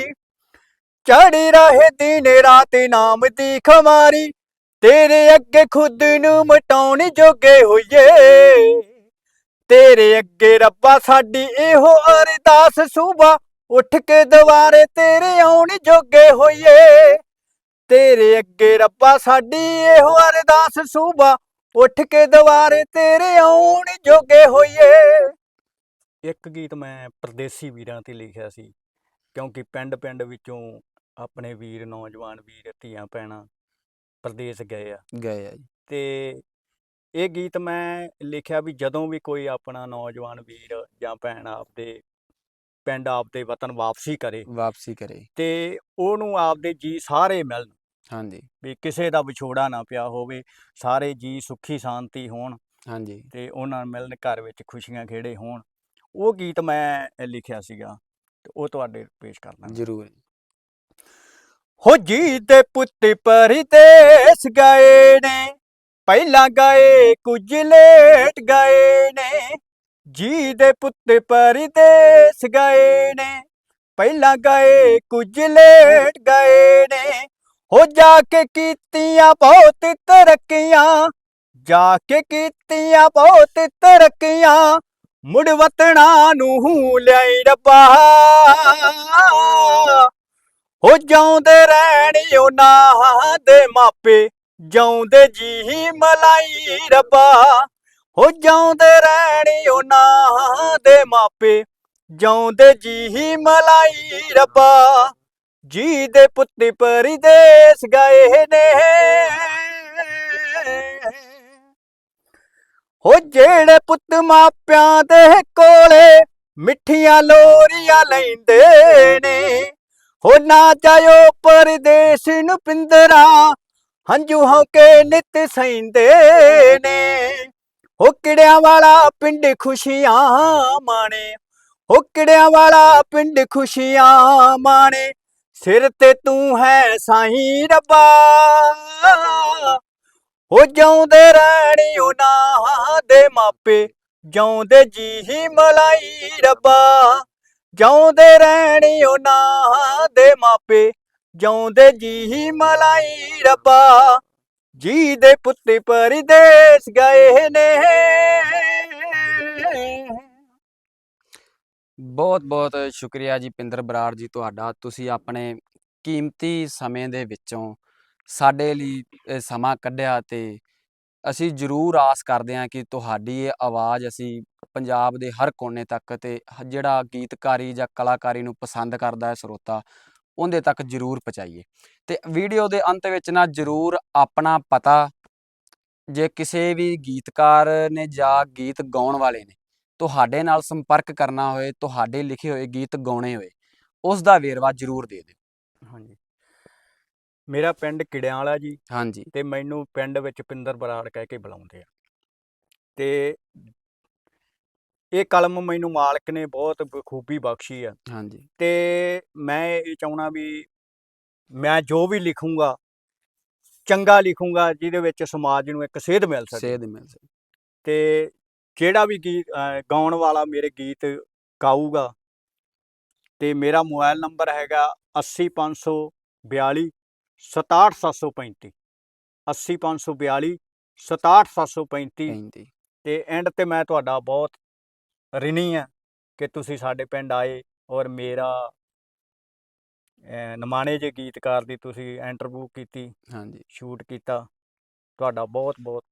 ਚੜੀ ਰਹੇ ਦਿਨ ਰਾਤ ਨਾਮ ਦੀ ਖਮਾਰੀ। ਤੇਰੇ ਅੱਗੇ ਖੁਦ ਨੂੰ ਮਟਾਉਣ ਜੋਗੇ ਹੋਈਏ। ਤੇਰੇ ਅੱਗੇ ਰੱਬਾ ਸਾਡੀ ਇਹੋ ਅਰਦਾਸ ਸੂਬਾ ਉੱਠ ਕੇ ਦੁਆਰੇ ਤੇਰੇ ਆਉਣ ਜੋਗੇ ਹੋਈਏ। ਤੇਰੇ ਅੱਗੇ ਰੱਬਾ ਸਾਡੀ ਇਹੋ ਅਰਦਾਸ ਸੂਬਾ ਉੱਠ ਕੇ ਦੁਆਰੇ ਤੇਰੇ ਆਉਣ ਜੋਗੇ ਹੋਈਏ। ਇੱਕ ਗੀਤ ਮੈਂ ਪਰਦੇਸੀ ਵੀਰਾਂ ਤੇ ਲਿਖਿਆ ਸੀ ਕਿਉਂਕਿ ਪਿੰਡ ਪਿੰਡ ਵਿੱਚੋਂ ਆਪਣੇ ਵੀਰ ਨੌਜਵਾਨ ਵੀਰ ਧੀਆਂ ਭੈਣਾਂ ਪਰਦੇਸ ਗਏ ਆ। ਗਏ ਆ ਜੀ। ਤੇ ਇਹ ਗੀਤ ਮੈਂ ਲਿਖਿਆ ਵੀ ਜਦੋਂ ਵੀ ਕੋਈ ਆਪਣਾ ਨੌਜਵਾਨ ਵੀਰ ਜਾਂ ਭੈਣ ਆਪਦੇ ਪਿੰਡ ਆਪਦੇ ਵਤਨ ਵਾਪਸੀ ਕਰੇ ਵਾਪਸੀ ਕਰੇ। ਤੇ ਉਹਨੂੰ ਆਪਦੇ ਜੀ ਸਾਰੇ ਮਿਲਣ। ਹਾਂਜੀ। ਵੀ ਕਿਸੇ ਦਾ ਵਿਛੋੜਾ ਨਾ ਪਿਆ ਹੋਵੇ ਸਾਰੇ ਜੀ ਸੁਖੀ ਸ਼ਾਂਤੀ ਹੋਣ ਹਾਂਜੀ। ਤੇ ਉਹਨਾਂ ਮਿਲਣ ਘਰ ਵਿੱਚ ਖੁਸ਼ੀਆਂ ਖੇੜੇ ਹੋਣ ਉਹ ਗੀਤ ਮੈਂ ਲਿਖਿਆ ਸੀਗਾ ਤੇ ਉਹ ਤੁਹਾਡੇ ਪੇਸ਼ ਕਰਨਾ ਜ਼ਰੂਰ। ਹੋ ਜੀ ਦੇ ਪੁੱਤ ਪਰਦੇਸ ਗਏ ਨੇ ਪਹਿਲਾਂ ਗਏ, ਕੁਝ ਲੇਟ ਗਏ ਨੇ। ਜੀ ਦੇ ਪੁੱਤ ਪਰਦੇਸ ਗਏ ਨੇ। ਪਹਿਲਾਂ ਗਏ, ਕੁਝ ਲੇਟ ਗਏ ਨੇ। ਹੋ ਜਾ ਕੇ ਕੀਤੀਆਂ ਬਹੁਤ ਤਰੱਕੀਆਂ। ਜਾ ਕੇ ਕੀਤੀਆਂ ਬਹੁਤ ਤਰੱਕੀਆਂ। ਮੁੜ ਵਤਣਾ ਨੂੰ ਲਿਆਈ ਰੱਬਾ। ਹੋ ਜਾਉਂਦੇ ਰਹਿਣ ਉਹਨਾਂ ਦੇ ਮਾਪੇ। ਜਾਉਂਦੇ ਜੀ ਮਲਾਈ ਰੱਬਾ, ਹੋ ਜਾਉਂਦੇ ਰਹਿਣ ਉਹਨਾਂ ਦੇ ਮਾਪੇ, ਜਾਉਂਦੇ ਜੀ ਮਲਾਈ ਰੱਬਾ, ਜੀ ਦੇ ਪੁੱਤ ਪਰਦੇਸ ਗਏ ਨੇ। ਹੋ ਜਿਹੜੇ ਪੁੱਤ ਮਾਪਿਆਂ ਦੇ ਕੋਲੇ ਮਿੱਠੀਆਂ ਲੋਰੀਆਂ ਲੈਂਦੇ ਨੇ, ਹੋ ਨਾ ਜਾਇਓ ਪਰਦੇਸ ਨੂੰ ਪਿੰਦਰਾ ਹੰਝੂ ਹੋ ਕੇ ਨਿਤ ਸੈਂਦੇ ਨੇ। ਹੋ ਵਾਲਾ ਪਿੰਡ ਖੁਸ਼ੀਆਂ ਮਾਣੇ। ਹੋ ਵਾਲਾ ਪਿੰਡ ਖੁਸ਼ੀਆਂ ਮਾਣੇ। ਸਿਰ ਤੇ ਤੂੰ ਹੈ ਸਾਈਂ ਰੱਬਾ। ਹੋ ਜਾਉਂਦੇ ਰਹਿਣੀ ਉਹਨਾਂ ਦੇ ਮਾਪੇ। ਜਾਉਂਦੇ ਜੀ ਮਲਾਈ ਰੱਬਾ। ਜਾਉਂਦੇ ਰਹਿਣੀ ਉਹਨਾਂ ਦੇ ਮਾਪੇ। ਜਾਉਂਦੇ ਜੀ ਮਲਾਈ ਰੱਬਾ ਜੀ ਦੇ ਪੁੱਤ ਪਰਦੇਸ ਗਏ ਨੇ। ਬਹੁਤ ਬਹੁਤ ਸ਼ੁਕਰੀਆ ਜੀ ਪਿੰਦਰ ਬਰਾੜ ਜੀ ਤੁਹਾਡਾ। ਤੁਸੀਂ ਆਪਣੇ ਕੀਮਤੀ ਸਮੇਂ ਦੇ ਵਿੱਚੋਂ ਸਾਡੇ ਲਈ ਇਹ ਸਮਾਂ ਕੱਢਿਆ ਤੇ ਅਸੀਂ ਜ਼ਰੂਰ ਆਸ ਕਰਦੇ ਹਾਂ ਕਿ ਤੁਹਾਡੀ ਇਹ ਆਵਾਜ਼ ਅਸੀਂ ਪੰਜਾਬ ਦੇ ਹਰ ਕੋਨੇ ਤੱਕ ਤੇ ਜਿਹੜਾ ਗੀਤਕਾਰੀ ਜਾਂ ਕਲਾਕਾਰੀ ਨੂੰ ਪਸੰਦ ਕਰਦਾ ਹੈ ਸਰੋਤਾ ਉਹਦੇ ਤੱਕ ਜ਼ਰੂਰ ਪਹੁੰਚਾਈਏ। ਤੇ ਵੀਡੀਓ ਦੇ ਅੰਤ ਵਿੱਚ ਨਾ ਜ਼ਰੂਰ ਆਪਣਾ ਪਤਾ ਜੇ ਕਿਸੇ ਵੀ ਗੀਤਕਾਰ ਨੇ ਜਾਂ ਗੀਤ ਗਾਉਣ ਵਾਲੇ ਨੇ ਤੁਹਾਡੇ ਨਾਲ ਸੰਪਰਕ ਕਰਨਾ ਹੋਏ ਤੁਹਾਡੇ ਲਿਖੇ ਹੋਏ ਗੀਤ ਗਾਉਣੇ ਹੋਏ ਉਸ ਦਾ ਵੇਰਵਾ ਜ਼ਰੂਰ ਦੇ ਦਿਓ। ਹਾਂਜੀ। ਮੇਰਾ ਪਿੰਡ ਕਿੜਿਆਂ ਵਾਲਾ ਜੀ ਹਾਂਜੀ। ਤੇ ਮੈਨੂੰ ਪਿੰਡ ਵਿੱਚ ਪਿੰਦਰ ਬਰਾੜ ਕਹਿ ਕੇ ਬੁਲਾਉਂਦੇ ਆ। ਤੇ ਇਹ ਕਲਮ ਮੈਨੂੰ ਮਾਲਕ ਨੇ ਬਹੁਤ ਬਖੂਬੀ ਬਖਸ਼ੀ ਆ। ਹਾਂਜੀ। ਤੇ ਮੈਂ ਇਹ ਚਾਹਣਾ ਵੀ ਮੈਂ ਜੋ ਵੀ ਲਿਖੂੰਗਾ ਚੰਗਾ ਲਿਖੂੰਗਾ ਜਿਹਦੇ ਵਿੱਚ ਸਮਾਜ ਨੂੰ ਇੱਕ ਸੇਧ ਮਿਲ ਸਕੇ। ਸੇਧ ਮਿਲ ਸਕੇ। ਤੇ ਜਿਹੜਾ ਵੀ ਗੀਤ ਗਾਉਣ ਵਾਲਾ ਮੇਰੇ ਗੀਤ ਗਾਊਗਾ ਤੇ ਮੇਰਾ ਮੋਬਾਈਲ ਨੰਬਰ ਹੈਗਾ 80542 67735 80542 67735 ਕਹਿੰਦੀ ਤੇ ਐਂਡ ਤੇ ਮੈਂ ਤੁਹਾਡਾ ਬਹੁਤ ਰਿਣੀ ਆ ਕਿ ਤੁਸੀਂ ਸਾਡੇ ਪਿੰਡ ਆਏ ਔਰ ਮੇਰਾ ਨਿਮਾਣੇ ਜੇ ਗੀਤਕਾਰ ਦੀ ਤੁਸੀਂ ਇੰਟਰਵਿਊ ਕੀਤੀ ਹਾਂਜੀ। ਸ਼ੂਟ ਕੀਤਾ। ਤੁਹਾਡਾ ਬਹੁਤ ਬਹੁਤ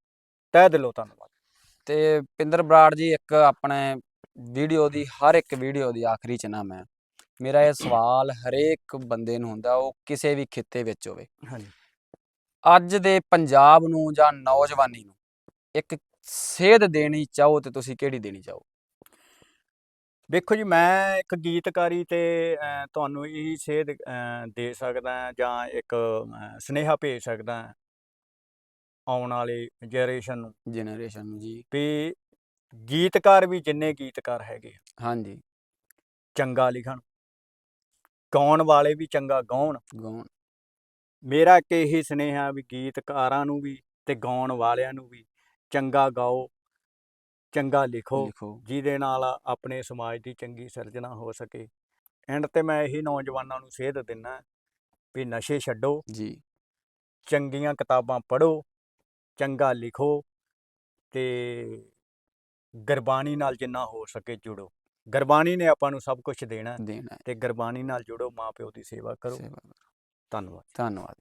ਤਹਿ ਦਿਲੋਂ ਧੰਨਵਾਦ। ਤੇ ਪਿੰਦਰ ਬਰਾੜ ਜੀ ਇੱਕ ਆਪਣੇ ਵੀਡੀਓ ਦੀ ਹਰ ਇੱਕ ਵੀਡੀਓ ਦੀ ਆਖਰੀ ਚ ਨਾ ਮੈਂ ਮੇਰਾ ਇਹ ਸਵਾਲ ਹਰੇਕ ਬੰਦੇ ਨੂੰ ਹੁੰਦਾ ਉਹ ਕਿਸੇ ਵੀ ਖਿੱਤੇ ਵਿੱਚ ਹੋਵੇ। ਹਾਂਜੀ। ਅੱਜ ਦੇ ਪੰਜਾਬ ਨੂੰ ਜਾਂ ਨੌਜਵਾਨੀ ਨੂੰ ਇੱਕ ਸੇਧ ਦੇਣੀ ਚਾਹੋ ਤੇ ਤੁਸੀਂ ਕਿਹੜੀ ਦੇਣੀ ਚਾਹੋ? ਦੇਖੋ ਜੀ ਮੈਂ ਇੱਕ ਗੀਤਕਾਰੀ ਤੇ ਤੁਹਾਨੂੰ ਇਹੀ ਸੇਧ ਦੇ ਸਕਦਾ ਜਾਂ ਇੱਕ ਸੁਨੇਹਾ ਭੇਜ ਸਕਦਾ ਆਉਣ ਵਾਲੀ ਜਨਰੇਸ਼ਨ ਨੂੰ। ਜਨਰੇਸ਼ਨ ਨੂੰ ਜੀ। ਵੀ ਗੀਤਕਾਰ ਵੀ ਜਿੰਨੇ ਗੀਤਕਾਰ ਹੈਗੇ ਹਾਂਜੀ। ਚੰਗਾ ਲਿਖਣ। ਗਾਉਣ ਵਾਲੇ ਵੀ ਚੰਗਾ ਗਾਉਣ। ਗਾਉਣ। ਮੇਰਾ ਇੱਕ ਇਹੀ ਸੁਨੇਹਾ ਵੀ ਗੀਤਕਾਰਾਂ ਨੂੰ ਵੀ ਤੇ ਗਾਉਣ ਵਾਲਿਆਂ ਨੂੰ ਵੀ ਚੰਗਾ ਗਾਓ। ਚੰਗਾ ਲਿਖੋ ਲਿਖੋ। ਜਿਹਦੇ ਨਾਲ ਆਪਣੇ ਸਮਾਜ ਦੀ ਚੰਗੀ ਸਿਰਜਣਾ ਹੋ ਸਕੇ। ਐਂਡ ਤੇ ਮੈਂ ਇਹੀ ਨੌਜਵਾਨਾਂ ਨੂੰ ਸੇਧ ਦਿੰਨਾ ਵੀ ਨਸ਼ੇ ਛੱਡੋ। ਜੀ। ਚੰਗੀਆਂ ਕਿਤਾਬਾਂ ਪੜ੍ਹੋ ਚੰਗਾ ਲਿਖੋ ਤੇ ਗੁਰਬਾਣੀ ਨਾਲ ਜਿੰਨਾ ਹੋ ਸਕੇ ਜੁੜੋ। ਗੁਰਬਾਣੀ ਨੇ ਆਪਾਂ ਨੂੰ ਸਭ ਕੁਝ ਦੇਣਾ ਦੇਣਾ। ਹੈ ਤੇ ਗੁਰਬਾਣੀ ਨਾਲ ਜੁੜੋ ਮਾਪਿਓ ਦੀ ਸੇਵਾ ਕਰੋ। ਸੇਵਾ ਕਰੋ। ਧੰਨਵਾਦ। ਧੰਨਵਾਦ।